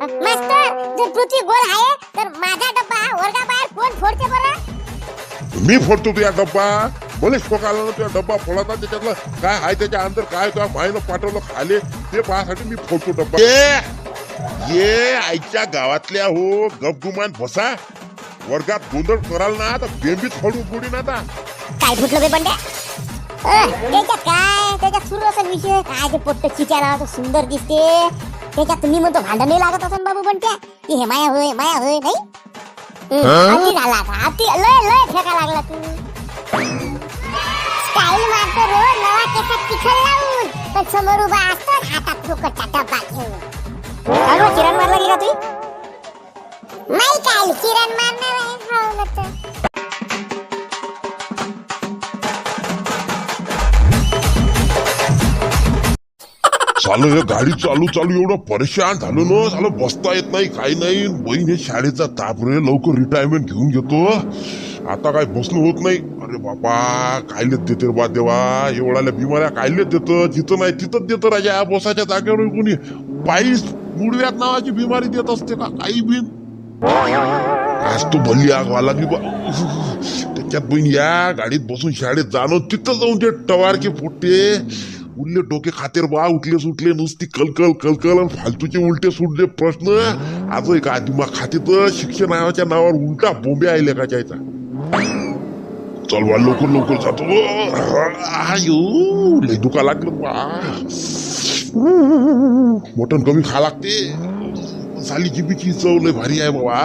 मास्तर जर पृथ्वी गोल आहे तर माझा डब्बा वर्गाबाहेर कोण फोडते बरं? मी फोडतो तुझ्या डब्बा. मला शोकाला ना तुझ्या डब्बा फोडाचा त्याच्यातलं काय आहे त्याच्या अंदर काय तुझ्या माईनं पाठवलं खाले ते पाहण्यासाठी मी फोडतो डब्बा. ये ये आईच्या गावातल्या हो गपगुमान बसा. वर्गात गोंधळ कराल ना तर बेंबीत फोडू फोडी ना आता. काय फुटलं बे बंड्या? त्याच्यात काय? त्याच्यात सुरू असेल विषय. काय ते पोट्ट चिच्या सुंदर दिसते. त्याच्यात तुम्ही म्हणतो भांडण नाही लागत असेल बाबू बंट्या की हे माया होय माया होय नाही? अति झाला आता अति लय लय फेका लागला तू स्टाईल मारतो रोज नवा केसात तिखट लावून. पण समोर उभा असतो हातात फुकटचा डब्बा घेऊन अगं किरण मारला गेला तू? नाही काय किरण मारणार आहे हो चालू रे गाडी चालू चालू एवढं परेशान झालो ना झालं बसता येत नाही काही नाही. बहीण हे शाळेचा ताप रे लवकर रिटायरमेंट घेऊन घेतो. आता काय बसणं होत नाही. अरे बापा कायलेच देते रे बा देवा? एवढ्याला बिमाऱ्या कायलेच देतं? जिथं नाही तिथंच देतं राजा. या बसाच्या जागेवर कोणी पायीस मुडव्यात नावाची बिमारी देत असते का? काही बिन. आज तो भल्ली आग व्हायला की बा. त्याच्यात बहीण या गाडीत बसून शाळेत जाणं तिथं जाऊन ते टवारके फुटते. उरले डोके खातेर बा उठले सुटले नुसती कलकल कलकल आणि फालतूचे उलटे सुटले प्रश्न. आज एक दिमाग खाते तर शिक्षणाच्या नावावर उलटा बोंबे आयले का जायचा. चल बा लवकर लवकर जातो. आयो लय दुखा लागलं. बा मटण कमी खा लागते. साली जिबीची चव लय भारी आहे बाबा.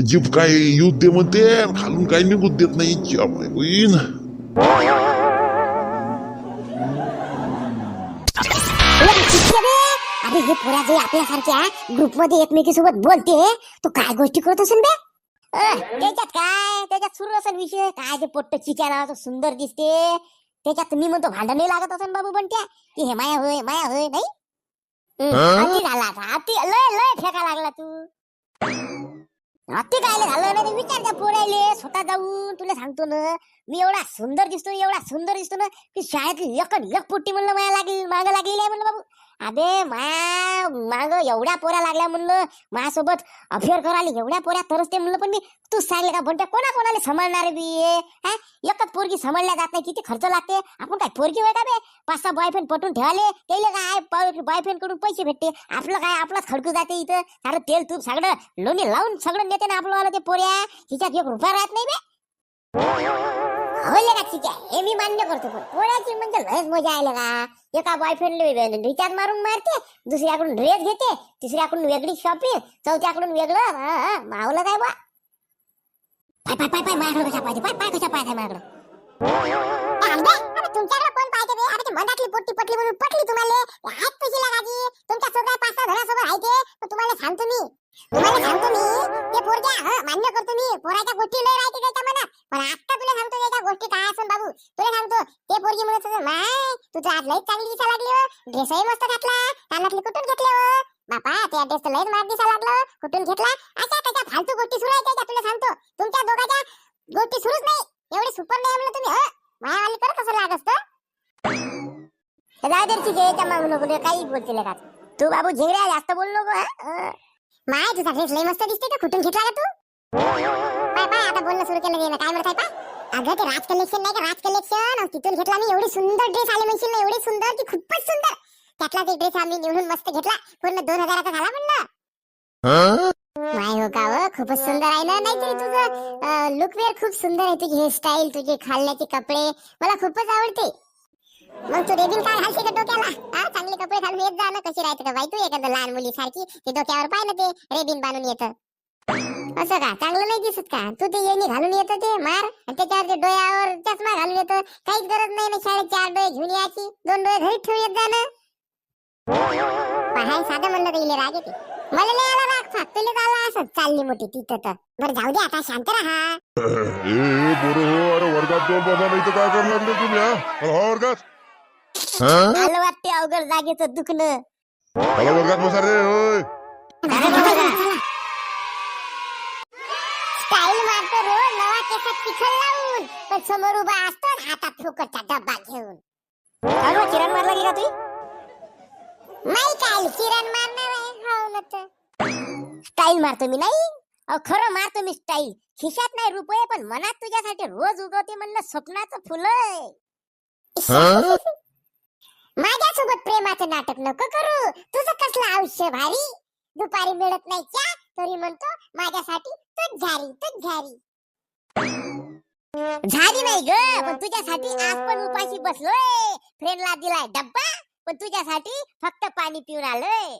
जीभ काय युद्ध दे म्हणते आणि खालून काही निघूत देत नाही. अरे हे पोरा जे आपल्यासारख्या ग्रुपमध्ये एकमेकीसोबत बोलते तो काय गोष्टी करत असेल बे? अ, त्याच्यात काय? त्याच्यात सुरू असेल विषय. काय ते पोट्ट चिच्या नावाचं सुंदर दिसते. त्याच्यात तुम्ही म्हणतो भांडण नाही लागत असेल बाबू बंट्या की हे माया होय माया होय नाही? हं, अति झाला आता अति लय लय फेका लागला तू. अति काय झालं नाही विचार त्या पोरायले स्वतः जाऊन तुला सांगतो ना. मी एवढा सुंदर दिसतो एवढा सुंदर दिसतो ना की शाळेतली एक न पुट्टी म्हणलं माया लागली माग लागलेली आहे म्हणलं बाबू. अबे माया माग एवढ्या पोऱ्या लागल्या म्हणलं माझ्यासोबत अफेअर करायला एवढ्या पोऱ्या तरसते म्हणलं पण मी. तू सांगले का बंट्या कोणा कोणाला सांभाळणार बी हा? एकच पोरगी सांभाळल्या जात नाही किती खर्च लागते? आपण काय पोरगी होय का बे? पाच सहा बॉयफ्रेंड पटून ठेवाले त्याला काय बॉयफ्रेंडकडून पैसे भेटते? आपलं काय आपलाच खडकू जाते इथं? सारं तेल तूप सगळं लोणी लावून सगळं नेते ना आपलं वाला ते पोऱ्या? हिच्यात एक रुपया राहत नाही बे. होय का ठीक आहे? हे मी मान्य करतो पण पोळ्याची म्हणजे लयच मजा आली का? एका बॉयफ्रेंड रिचार्ज मारून मारते दुसऱ्याकडून ड्रेस घेते तिसऱ्याकडून वेगळी शॉपिंग चौथ्याकडून वेगळं मावलं काय बा? पाय पाय पाय पाय माझ्याकडे कशा पाहिजे पाय पाय कशा पाहिजे माझ्याकडे? तुमच्याकडे कोण पाहिजे रे अरे ते मधातली पोट्टी पटली म्हणून पटली तुम्हाला. हात कशी लागायची तुमच्यासोबत पाच सहा घरासोबत आहे ते. तुम्हाला सांगतो मी. तुम्हाला सांगतो मी. ते पोरग्या मान्य करतो मी. पोराच्या गोष्टी लय राहते त्याच्या मनात. पण आता तुला सांगतो त्याच्या गोष्टी काय असून बाबू. तुला सांगतो ते पोरगी म्हणत होतं माय तू तर आज चांगली दिसा लागली हो. ड्रेसही मस्त घातला कानातले कुठून घेतले हो? बापा ड्रेस तर मार दिसा लागलं हो. कुठून घेतला? अशा त्याच्या फालतू गोष्टी सुरू त्याच्या तुला सांगतो. तुमच्या गोष्टी सुरूच नाही. एवढी सुपर नाही म्हणलं तुम्ही हं? मायावाली करत असं असतं काही बोलतील का तू बाबू झिंगड्या जास्त बोललो माय तुझा ड्रेस लय मस्त दिसते का कुठून घेतला का तू? पाय पाय आता बोलणं सुरू केलं गेलं काय म्हणत आहे पाय. अगं ते राज कलेक्शन नाही का? राज कलेक्शन तिथून घेतला मी. एवढी सुंदर ड्रेस आले म्हणशील ना एवढी सुंदर की खूपच सुंदर. त्यातलाच एक ड्रेस आम्ही निवडून मस्त घेतला. पूर्ण दोन हजाराचा झाला म्हणलं. माय हो का खूपच सुंदर आहे ना? नाहीतरी तुझं लुक वेअर खूप सुंदर आहे. तुझी हेअरस्टाईल तुझे खाल्ल्याचे कपडे. मला खूपच आवडते. मग तू रेबिन काय घालते का डोक्याला? हा चांगले कपडे घालून येत जा ना कशी राहते का बाई तू? एखादं लहान मुली सारखी ते डोक्यावर पाय ना ते रेबिन बांधून येतं. असं का? चांगलं नाही दिसत का? तू ते येणी घालून येतं ते मार आणि त्याच्यावर ते डोळ्यावर चष्मा घालून येतं. काहीच गरज नाही ना शाळेत चार डोळे घेऊन यायची दोन डोळे घरी ठेवून येत जा ना. पाहाय साधं म्हणलं तर इले राग येते. मला नाही आला राग फाक तुला आला असं चालली मोठी तिथं तर. बरं जाऊ दे आता शांत राहा. ए बोरो हो अरे वर्गात दोन बाबा नाही तर काय करणार तुम्ही हा? अरे हो वर्गात. आलं वाटते अवघड जागेचं दुखणं. चला वर्गात बसा रे होय. स्टाईल मारतो रोज नवा केसात तिखट लावून. पण समोर उभा असतो हातात फुकटचा डब्बा घेऊन. किरण मारला गेला तू? नाही काय किरण मारणार आहे हो ना तर. स्टाईल मारतो मी नाही. अहो खरं मारतो मी स्टाईल. खिशात नाही रुपये पण मनात तुझ्यासाठी रोज उगवते म्हणलं स्वप्नाचं फुलं माझ्यासोबत प्रेमाचं नाटक नको करू. तुझं कसलं आयुष्य भारी? दुपारी मिळत नाही क्या तरी म्हणतो माझ्यासाठी तूच झारी तूच झारी झाली नाही ग पण तुझ्यासाठी आज पण उपाशी बसलोय. फ्रेंडला दिलाय डब्बा पण तुझ्यासाठी फक्त पाणी पिऊन आलोय.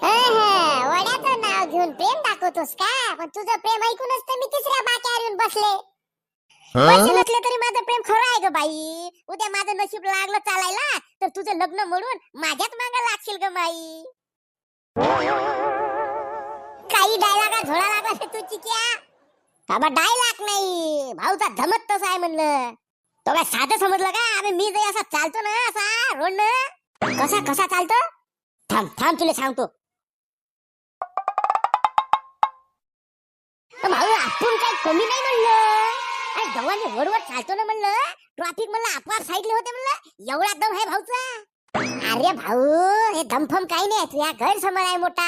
वड्याचं नाव घेऊन प्रेम दाखवतोस का? पण तुझं प्रेम ऐकूनच तर मी तिसऱ्या बाक्यावर येऊन बसले. पैसे नसले तरी माझं प्रेम खरं आहे ग बाई. उद्या माझं नशीब लागलं चालायला तर तुझं लग्न म्हणून माझ्याच मागा लागशील ग बाई. काही डायलॉगा झोळा लागला तू चिक्या. बाबा डायलॉग नाही. भाऊचा धमत तसा आहे म्हणलं. तो काय साधं समजलं का? अबे मी जर असा चालतो ना असा रोड कसा कसा चालतो? थांब थांब तुला सांगतो. भाऊ आपण काही कमी नाही म्हणलं. अरे गव्हाने रोडवर चालतो ना म्हणलं ट्रॅफिक म्हणलं आपार साईडले होते म्हणलं एवढा दम आहे भाऊचा अरे भाऊ हे दमफम काही नाही तुझ्या घर समोर आहे मोठा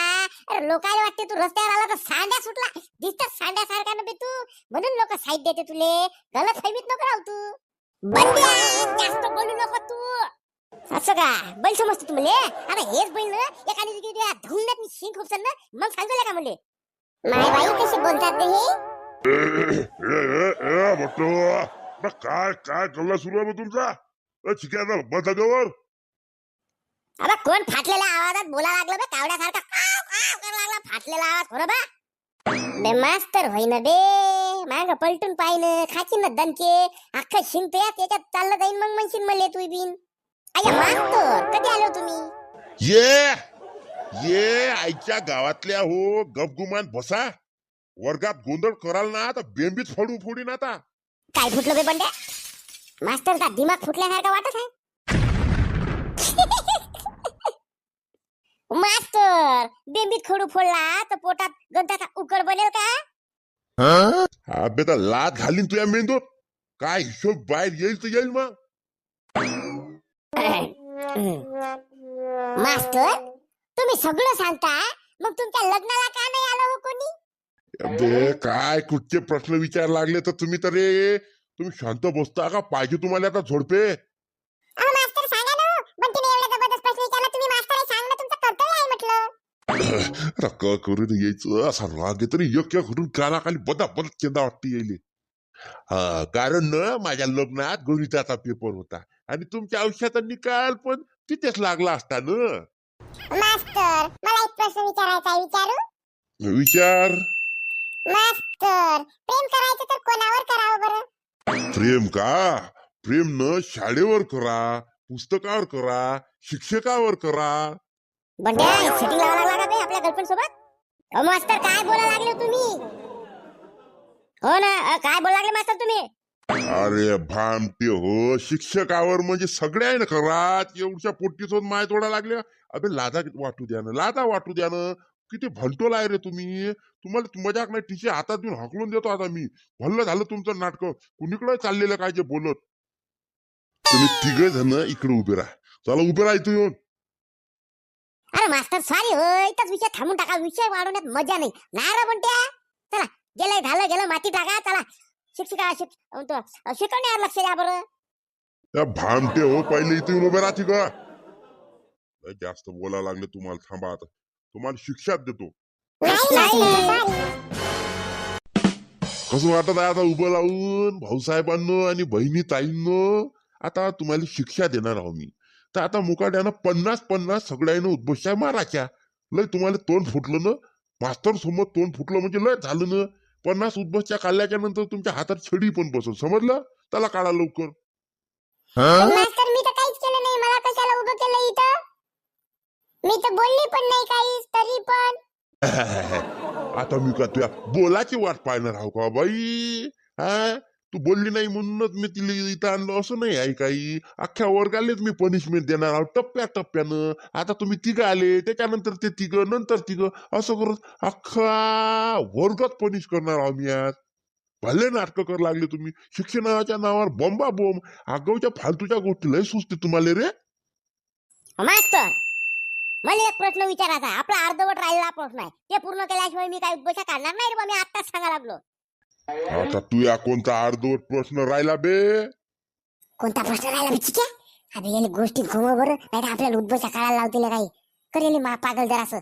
अरे लोकांना वाटते तू रस्त्यावर आला तर सांड्या सुटला दिसत सांड्या सारखा ना तू म्हणून लोक साईड देते तुले गलत फहमीत नको राहू तू बंड्या जास्त बोलू नको तू असं का बैल समजतो तू मले आता हेच बैल ना एखादी धुंड्यात शिंक खुपसन ना मग सांगतो का मले माय बाई कशी बोलतात हे ए, काय काय कल्ला सुरू आहे तुमचा ए, चिक्या बस जागेवर अबा कोण फाटलेल्या आवाजात बोला लागलं बे? कावड्यासारखा. आव, आव लागला फाटलेला आवाज. खरं बा? बे मास्तर होईन बे. माग पलटून पाहिलं खाची ना दणके. अख्खं शिंकते त्याच्यात चाललं जाईन मग म्हणशील मले तू बिन. अय्या मास्तर कधी आलो तुम्ही? ये ये आईच्या गावातल्या हो गपगुमान बसा. वर्गात गोंधळ कराल ना तर बेंबीच फोडू फोडीन आता. काय फुटलं बे बंड्या? मास्तरचा दिमाग फुटल्यासारखा वाटत आहे? मास्तर बेंबीत खडू फोडला तर पोटात गंधाचा उकड बनेल का? अबे तर लात घालीन तुझ्या मेंदूत. काय हिशोब बाहेर येईल तर येईल मग. मास्तर तुम्ही सगळं सांगता मग तुमच्या लग्नाला का नाही हो अबे काय कुठचे प्रश्न विचार लागले तर तुम्ही तर रे. तुम्ही शांत बसता का? पाहिजे तुम्हाला आता झोडपे. अहो मास्तर सांगा ना बंटीने एवढा जबरदस्त प्रश्न विचारला तुम्ही मास्तर आहे सांगणं तुमचं कर्तव्य आहे म्हटलं. आता क करून यायचं. असा राग तरी एक करून कानाखाली बदा बदा चेंदा वाटते यायले. हा कारण ना माझ्या लग्नात गणिताचा पेपर होता. आणि तुमच्या आयुष्याचा निकाल पण तिथेच लागला असता ना. मास्तर मला एक प्रश्न विचारायचा विचारू? विचार. मास्तर प्रेम करायचं तर कोणावर करावं बरं? प्रेम का? प्रेम न शाळेवर करा पुस्तकावर करा शिक्षकावर करा. बंड्या सेटिंग लावा लागला का बे आपल्या गर्लफ्रेंड सोबत? अहो मास्तर काय बोला लागले हो तुम्ही? हो ना अ, काय बोला लागले मास्तर तुम्ही? अरे भामटे हो शिक्षकावर म्हणजे सगळ्या आहे ना करा एवढ्या पोट्टीच माय तोडा लागल्या अबे लादा वाटू द्या ना लादा वाटू द्या ना. किती भलटोल आहे रे तुम्ही. तुम्हाला मजाक नाही टीचे हातात देऊन हकलून देतो आता मी. भल्लं झालं तुमचं नाटक. कुणीकडे चाललेलं काय जे बोलत? तुम्ही तिघ जण इकडे उभे राहा. चला उभे राहा इथं येऊन. अरे मास्तर सॉरी हो इथंच विषय थांबून टाका. विषय वाढवण्यात मजा नाही. नाही रे बंट्या. चला गेलंय झालं गेलं माती टाका. चला. शिक्षिका शिक अं, तो, अं, शिकवण्यावर लक्ष द्या बरं. त्या भामटे हो पहिले इथे उभे राहा तिघ. जास्त बोलायला लागले तुम्हाला. थांबा आता. तुम्हाला शिक्षाच देतो. कसं वाटत आहे आता उभं लावून भाऊसाहेबांनो आणि बहिणी ताईंनो? आता तुम्हाला शिक्षा देणार आहो मी. तर आता मुकाट्यानं पन्नास पन्नास सगळ्यांना उद्बोषा मारायच्या. लय तुम्हाला तोंड फुटलं ना? मास्तर समोर तोंड फुटलं म्हणजे लय झालं ना? पन्नास उद्बोषच्या काढल्याच्या नंतर तुमच्या हातात छडी पण बसल समजलं? त्याला काढा लवकर मास्तर मी तर काहीच केलं नाही मला कशाला उभं केलं इथं मी तर बोलली पण नाही काहीच तरी पण. आता मी का तुया बोलाची वाट पाहणार आहो का बाई? हा? तू बोलली नाही म्हणूनच मी तिला इथं आणलं असं नाही आहे काही. अख्ख्या वर्गालेच मी पनिशमेंट देणार आहोत टप्प्या टप्प्यानं. आता तुम्ही तिघं आले त्याच्यानंतर ते तिघं नंतर तिघं. असं करत अख्खा वर्गात पनिश करणार आहो मी आज. भले नाटकं कर लागले तुम्ही. शिक्षणाच्या नावावर बॉम्बा बॉम्ब आगाऊच्या फालतूच्या गोष्टी लय सुचते तुम्हाला रे. मास्तर. मला एक प्रश्न विचारायचा आहे. आपला अर्धवट राहिलेला प्रश्न आहे. ते पूर्ण केल्याशिवाय मी काही उद्देशा काढणार नाही रे बा मी आत्ताच सांगा लागलो. आता तुया कोणता अर्धवट प्रश्न राहिला बे? कोणता प्रश्न राहिला बिचिक्या अरे याला गोष्टी घुमव बरं. नाही तर आपल्याला उद्भवच्या काळाला लावतील काही. करेल मा पागल जरा असं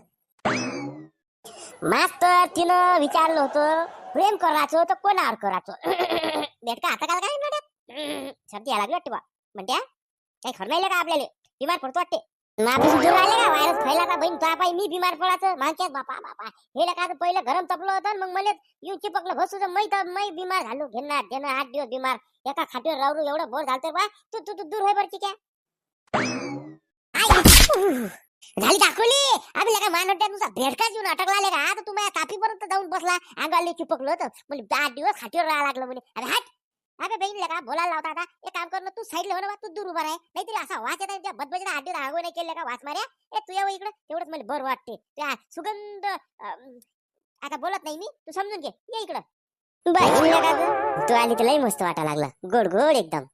मास्तर तिनं विचारलं होतं प्रेम करायचं तर कोणावर करायचं? बेटका आता काय काय म्हणत सर्दी यायला लागली वाटते बा. म्हणत्या काही खरं नाही का आपल्याला? बिमार पडतो वाटते. माफी दूर आले का? व्हायरस फैला का बहीण? तुझ्या पायी मी बिमार पडायचं. मागच्याच बापा बापा. हे का पहिलं गरम तपलं होतं मग मला येऊन चिपकलं. बसू तर मै तर मै बिमार झालो. घेणार घेणं आठ दिवस बिमार. एका खाटीवर राहू एवढं बोर झालं तर बा. तू तू तू दूर होय बरची काय झाली दाखवली. आम्ही लगा मानवट्या तुझा भेटकाच येऊन अटकला आले का आता तू माझ्या तापीपर्यंत जाऊन बसला. अंगाला चिपकलं होतं. म्हणजे आठ दिवस खाटीवर राहायला लागलं म्हणे. अरे हट. अबे बहीण लगा बोलायला लावता आता? एक काम कर ना तू साईडला हो तू दूर उभा राह. नाहीतरी असा वास येतात त्या बदबजीला आठ दिवस आगो नाही केलं का वास मार्या ए तू यावं इकडं तेवढंच मला बरं वाटते त्या सुगंध आता बोलत नाही मी तू समजून घे. ये इकडं. तू आली तर लई मस्त वाटा लागला. गोड गोड एकदम.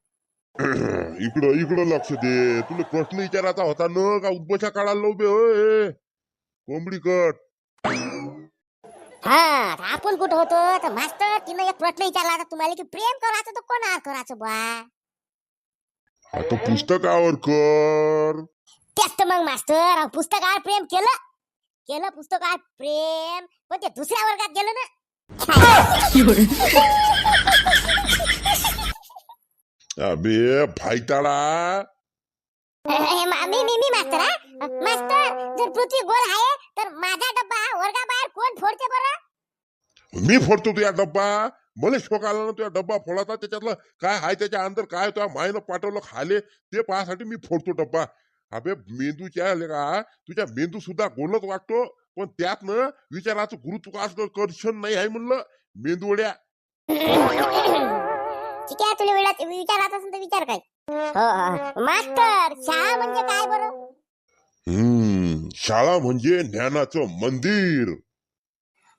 इकडं इकडं लक्ष दे. तुला प्रश्न विचारायचा होता न का उद्बोशा काढायला लावू बे कोंबडी कट हा आपण कुठं होतो? तर मास्तर तिनं एक प्रश्न विचारला होता तुम्हाला की प्रेम करायचं तर कोणावर करायचं बा आता पुस्तकावर कर. तेच तर मग मास्तर अहो, पुस्तकावर प्रेम केलं. केलं पुस्तकावर प्रेम पण ते दुसऱ्या वर्गात गेलं ना. अबे हे मा- मी मी मी मास्तर हा? मास्तर जर पृथ्वी गोल आहे तर माझा डब्बा मी फोडतो तुझ्या डब्बा. मला शोक आला ना तुझ्या डब्बा फोडाचा त्याच्यातलं काय आहे त्याच्या अंदर काय तुझ्या मायनं पाठवलं खाले. ते पाहण्यासाठी मी फोडतो डब्बा. अबे मेंदूच्या का तुझ्या मेंदू सुद्धा गोलच वाटतो पण त्यात न विचाराचं गुरुत्वाकर्षण नाही आहे म्हणलं. मेंदूवड्या ठीक आहे तुला वेळात विचारात असेल तर विचार काय. हो हो. शाळा म्हणजे काय बरं? हम्म शाळा म्हणजे ज्ञानाचं मंदिर.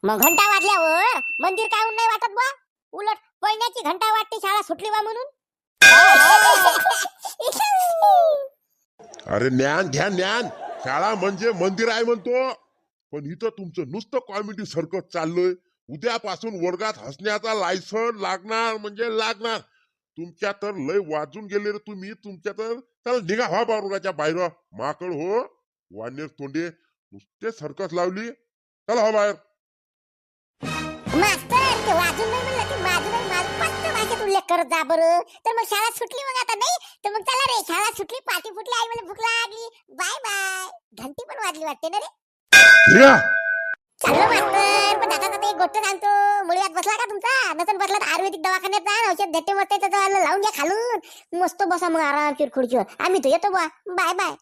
मग घंटा वाजल्यावर मंदिर काय नाही वाटत बा उलट पळण्याची घंटा वाटते शाळा सुटली बा म्हणून. अरे ज्ञान घ्या ज्ञान. शाळा म्हणजे मंदिर आहे म्हणतो. पण इथं तुमचं नुसतं कॉमेडी सर्कस चाललंय. उद्यापासून वर्गात हसण्याचा लायसन लागणार म्हणजे लागणार. तुमच्या तर लय वाजून गेले रे तुम्ही. तुमच्या तर चला निघा हो व्हा बारुगाच्या बाहेर. माकड हो वानेर तोंडे. नुसते सर्कस लावली. चला हो बाहेर. मास्तर ते वाजून नाही म्हणलं ते माझं नाही माझं फक्त भाषेत उल्लेख करत जा बरं. तर मग शाळा सुटली मग आता नाही? तर मग चला रे शाळा सुटली पाठी फुटली आई मला भूक लागली. Bye bye. घंटी पण वाजली वाटते ना रे? निघा चाललो मास्तर पण आता आता एक गोष्ट सांगतो. मुळव्यात बसला का तुमचा? नसन बसला तर आयुर्वेदिक दवाखान्यात जा औषध देते मस्त त्याचं लावून घ्या खालून. मस्त बसा मग आरामशीर खुर्चीवर आम्ही तो येतो बा बाय बाय?